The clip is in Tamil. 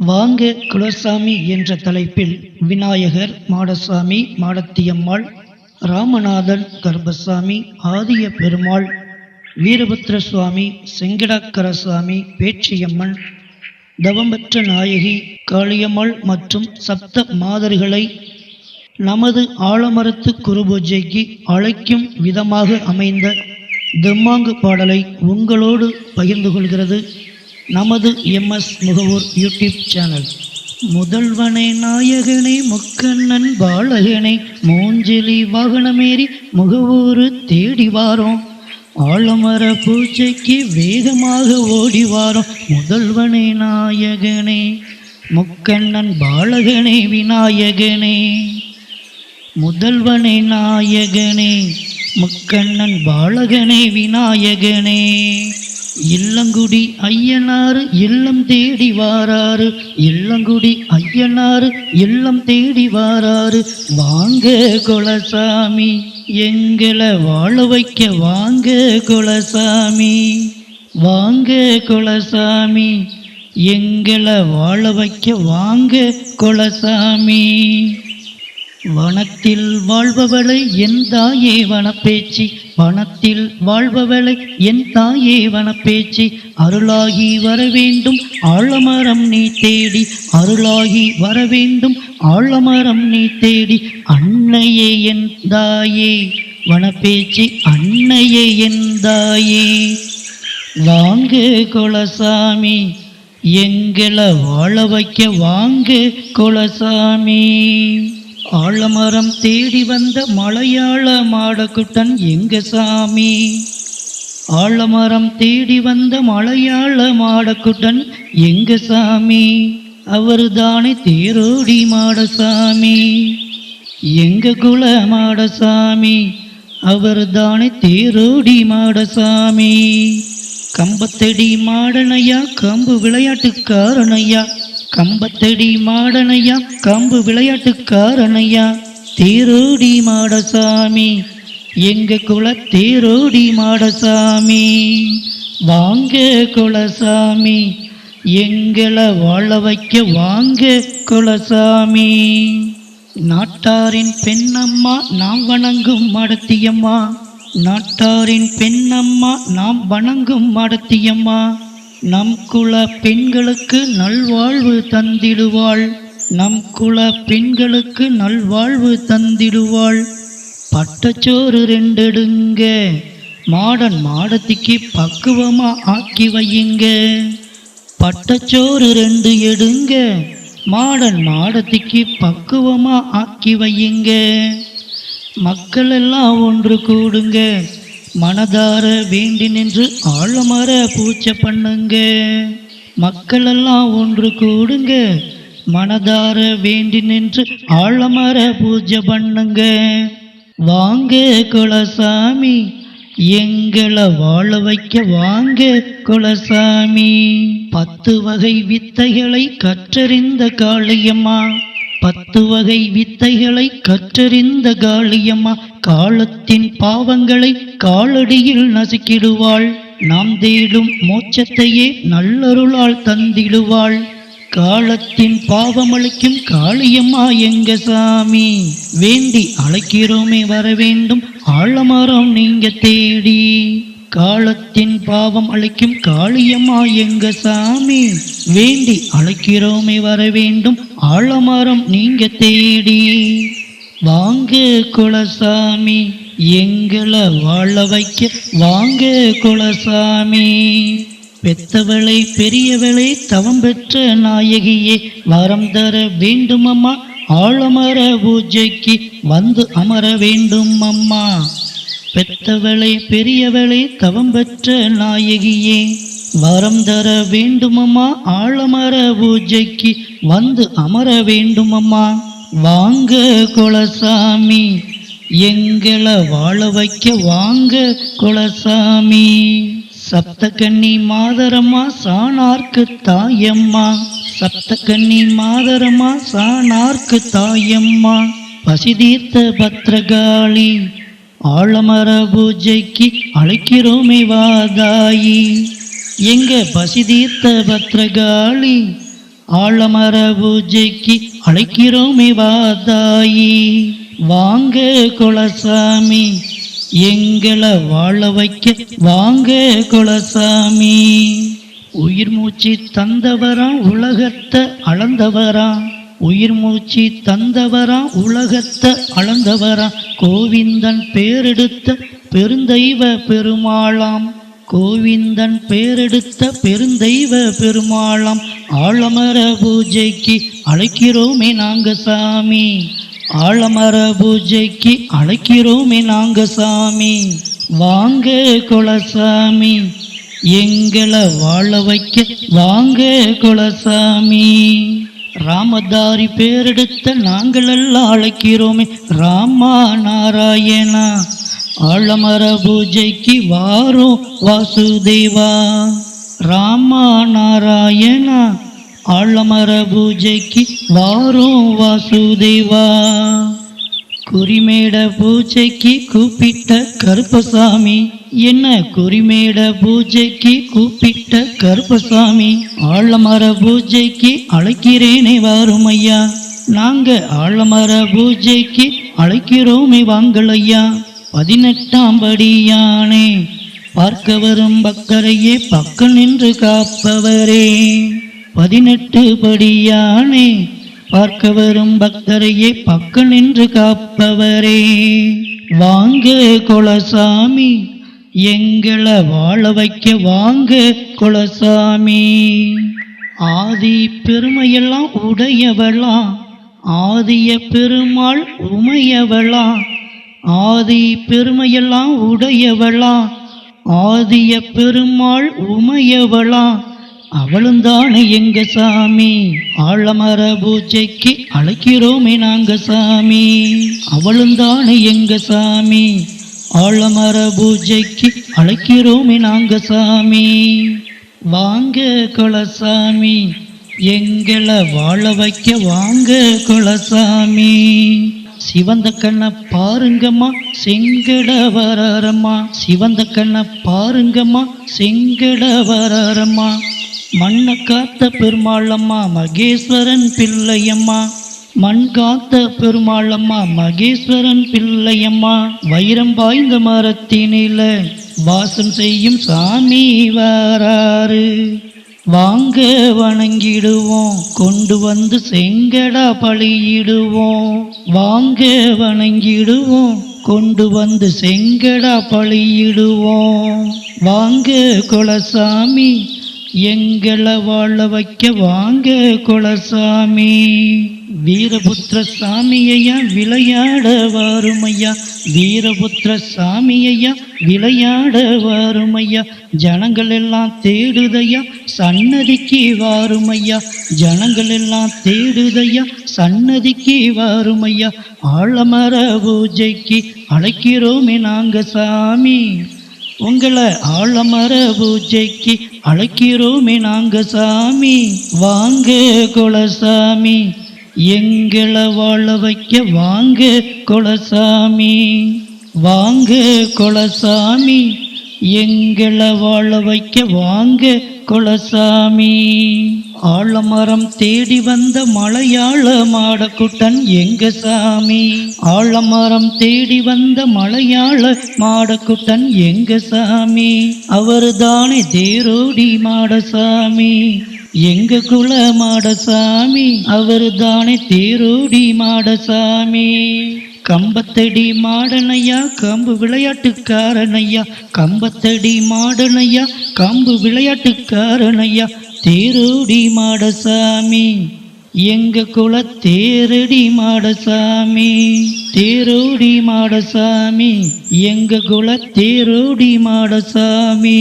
வாங்க குலசாமி என்ற தலைப்பில் விநாயகர் மாடசாமி மாடத்தியம்மாள் ராமநாதன் கர்பசாமி ஆதிய பெருமாள் வீரபத்ர சுவாமி செங்கடாக்கரசாமி பேச்சியம்மன் தவம்பற்ற நாயகி காளியம்மாள் மற்றும் சப்த மாதர்களை நமது ஆலமரத்து குருபூஜைக்கு அழைக்கும் விதமாக அமைந்த தெம்மாங்கு பாடலை உங்களோடு பகிர்ந்து கொள்கிறது. நமது எம்எஸ் முகவூர் யூடியூப் சேனல். முதல்வனே நாயகனே முக்கண்ணன் பாலகனை மூஞ்சலி வாகனமேறி முகவூரு தேடி வாரோம். ஆலமர பூஜைக்கு வேகமாக ஓடி வாரோம். முதல்வனே நாயகனே முக்கண்ணன் பாலகனே விநாயகனே. முதல்வனே நாயகனே முக்கண்ணன் பாலகனே விநாயகனே. இல்லங்குடி ஐயனாறு இல்லம் தேடி வாராறு. இல்லங்குடி ஐயனாறு இல்லம் தேடி வாராறு. வாங்க குலசாமி எங்களை வாழ வைக்க வாங்க குலசாமி. வாங்க குலசாமி எங்களை வாழ வைக்க வாங்க குலசாமி. வனத்தில் வாழ்பவளை என் தாயே வனப்பேச்சி வனத்தில் வாழ்பவளை என் தாயே வனப்பேச்சி அருளாகி வர வேண்டும் ஆழமரம் நீ தேடி அருளாகி வர வேண்டும் ஆழமரம் நீ தேடி அன்னையே என் தாயே வனப்பேச்சி அன்னையே என் தாயே. வாங்க குலசாமி எங்களை வாழ வைக்க வாங்க குலசாமி. ஆலமரம் தேடி வந்த மலையாள மாடக்குட்டன் எங்க சாமி ஆலமரம் தேடி வந்த மலையாள மாடக்குட்டன் எங்க சாமி அவர் தானே தேரோடி மாடசாமி. எங்க குல மாடசாமி? அவர் தானே தேரோடி மாடசாமி. கம்பத்தடி மாடனையா கம்பு விளையாட்டுக்காரனையா கம்பத்தடி மாடனையா கம்பு விளையாட்டுக்காரனையா? தேரோடி மாடசாமி எங்க குல தேரோடி மாடசாமி? வாங்க குலசாமி எங்களை வாழ வைக்க வாங்க குலசாமி. நாட்டாரின் பெண்ணம்மா நாம் வணங்கும் மடத்தியம்மா. நாட்டாரின் பெண்ணம்மா நாம் வணங்கும் மடத்தியம்மா. நம் குல பெண்களுக்கு நல்வாழ்வு தந்திடுவாள். நம் குல பெண்களுக்கு நல்வாழ்வு தந்திடுவாள். பட்டச்சோறு ரெண்டெடுங்க. மாடன் மாடத்திக்கு பக்குவமா ஆக்கி வையுங்க. பட்டச்சோறு ரெண்டு எடுங்க. மாடன் மாடத்திக்கு பக்குவமா ஆக்கி வையுங்க. மக்கள் எல்லாம் ஒன்று கூடுங்க. மனதார வேண்டி நின்று ஆழமர பூச்சை பண்ணுங்க. மக்கள் எல்லாம் ஒன்று கூடுங்க. மனதார வேண்டி நின்று ஆழமர பூஜை பண்ணுங்க. வாங்க குலசாமி எங்களை வாழ வைக்க வாங்க குலசாமி. பத்து வகை வித்தைகளை கற்றறிந்த காளியம்மா. பத்து வகை வித்தைகளை கற்றறிந்த காளியம்மா. காலத்தின் பாவங்களை காலடியில் நசுக்கிடுவாள். நாம் தேடும் மோட்சத்தையே நல்லருளால் தந்திடுவாள். காலத்தின் பாவமளிக்கும் காளியம்மா எங்க சாமி வேண்டி அழைக்கிறோமே வர வேண்டும் ஆழமரம் நீங்க தேடி. காலத்தின் பாவம் அழைக்கும் காளியம்மா எங்க சாமி வேண்டி அழைக்கிறோமே வர வேண்டும் ஆழமரம் நீங்க தேடி. வாங்க குலசாமி எங்களை வாழ வைக்க. வாங்க குலசாமி பெத்தவளை பெரியவளை தவம் பெற்ற நாயகியே வரம் தர வேண்டுமம்மா ஆழமர பூஜைக்கு வந்து அமர வேண்டும் அம்மா பெத்தவளை பெரியவளை தவம் பெற்ற நாயகியே வரம் தர வேண்டுமம்மா ஆழமர பூஜைக்கு வந்து அமர வேண்டுமம்மா. வாங்க குலசாமி எங்களை வாழ வைக்க வாங்க குலசாமி. சப்தகன்னி மாதரமா சாணார்க்கு தாயம்மா சப்தகன்னி மாதரமா சாணார்க்கு தாயம்மா. பசிதீர்த்த பத்ரகாளி ஆழமர பூஜைக்கு அழைக்கிறோமே வாதாயி. எங்க பசி தீர்த்த ஆழமர ஆலமர பூஜைக்கு அழைக்கிறோமே வாதாயி. வாங்க குலசாமி எங்களை வாழ வைக்க வாங்க குலசாமி. உயிர் மூச்சு தந்தவரா உலகத்தை அளந்தவரா? உயிர் மூச்சு தந்தவரா உலகத்தை அளந்தவரா? கோவிந்தன் பேரெடுத்த பெருந்தெய்வ பெருமாளாம். கோவிந்தன் பேரெடுத்த பெருந்தெய்வ பெருமாளாம் ஆலமர பூஜைக்கு அழைக்கிறோமே நாங்க சாமி ஆலமர பூஜைக்கு அழைக்கிறோமே நாங்க சாமி வாங்க குலசாமி எங்களை வாழ வைக்க வாங்க குலசாமி. ராமதாரி பேரெடுத்த நாங்கள் எல்லாம் அழைக்கிறோமே ராமா நாராயணா. ஆழமர பூஜைக்கு வாரோ வாசுதேவா. ராமா நாராயணா ஆழமர பூஜைக்கு வாரோ வாசுதேவா. குறிமேட பூஜைக்கு கூப்பிட்ட கருப்பசாமி என்ன குறிமேட பூஜைக்கு கூப்பிட்ட கருப்பசாமி ஆழமர பூஜைக்கு அழைக்கிறேனே வாரும் ஐயா நாங்க ஆழமர பூஜைக்கு அழைக்கிறோமே வாங்கள் ஐயா பதினெட்டாம் படியானே பார்க்க வரும் பக்தரையே பக்கம் நின்று காப்பவரே. பதினெட்டு படியானே பார்க்க வரும் பக்தரையே பக்கம் நின்று காப்பவரே. வாங்க குலசாமி எங்களை வாழ வைக்க வாங்க குலசாமி. ஆதி பெருமையெல்லாம் உடையவளா ஆதிய பெருமாள் உமையவளா ஆதி பெருமையெல்லாம் உடையவளா? ஆதிய பெருமாள் உமையவளா? அவளும் தானே எங்க சாமி? ஆழமர பூஜைக்கு அழைக்கிறோமே நாங்க சாமி. அவளும் தானே எங்க சாமி? ஆழமர பூஜைக்கு அழைக்கிறோமே நாங்க சாமி. வாங்க குலசாமி எங்களை வாழ வைக்க வாங்க குலசாமி. சிவந்த கண்ணை பாருங்கம்மா செங்கட வராரம்மா சிவந்த கண்ணை பாருங்கம்மா செங்கட வராரம்மா மண்ணை காத்த பெருமாளம்மா மகேஸ்வரன் பிள்ளையம்மா. மண் காத்த பெருமாளம்மா மகேஸ்வரன் பிள்ளையம்மா. வைரம் பாய்ந்த மரத்தினில வாசம் செய்யும் சாமி வராறு. வாங்க வணங்கிடுவோம். கொண்டு வந்து செங்கடா பழியிடுவோம். வாங்க வணங்கிடுவோம். கொண்டு வந்து செங்கடா பழியிடுவோம். வாங்க குலசாமி எங்களை வாழ வைக்க வாங்க குலசாமி. வீரபுத்திர சாமியையா விளையாட வாருமையா. வீரபுத்திர சாமியையா விளையாட வாருமையா. ஜனங்கள் எல்லாம் தேடுதையா சன்னதிக்கு வாருமையா. ஜனங்கள் எல்லாம் தேடுதையா சன்னதிக்கு வாருமையா. ஆழமர பூஜைக்கு அழைக்கிறோமே நாங்க சாமி. உங்களை ஆழமர பூஜைக்கு அழைக்கிறோமே நாங்க சாமி. வாங்க குலசாமி. எங்களை வாழ வைக்க வாங்க குலசாமி. வாங்க குலசாமி. எங்களை வாழ வைக்க வாங்க குலசாமி. ஆலமரம் தேடி வந்த மலையாள மாடக்குட்டன் எங்க சாமி ஆலமரம் தேடி வந்த மலையாள மாடக்குட்டன் எங்க சாமி அவருதானே தேரோடி மாடசாமி? எங்க குல மாடசாமி? அவருதானே தேரோடி மாடசாமி? கம்பத்தடி மாடனையா கம்பு விளையாட்டுக்காரனையா? கம்பத்தடி மாடனையா கம்பு விளையாட்டுக்காரனையா? தேரோடி மாடசாமி எங்க குல தேரடி மாடசாமி தேரோடி மாடசாமி எங்க குல தேரோடி மாடசாமி.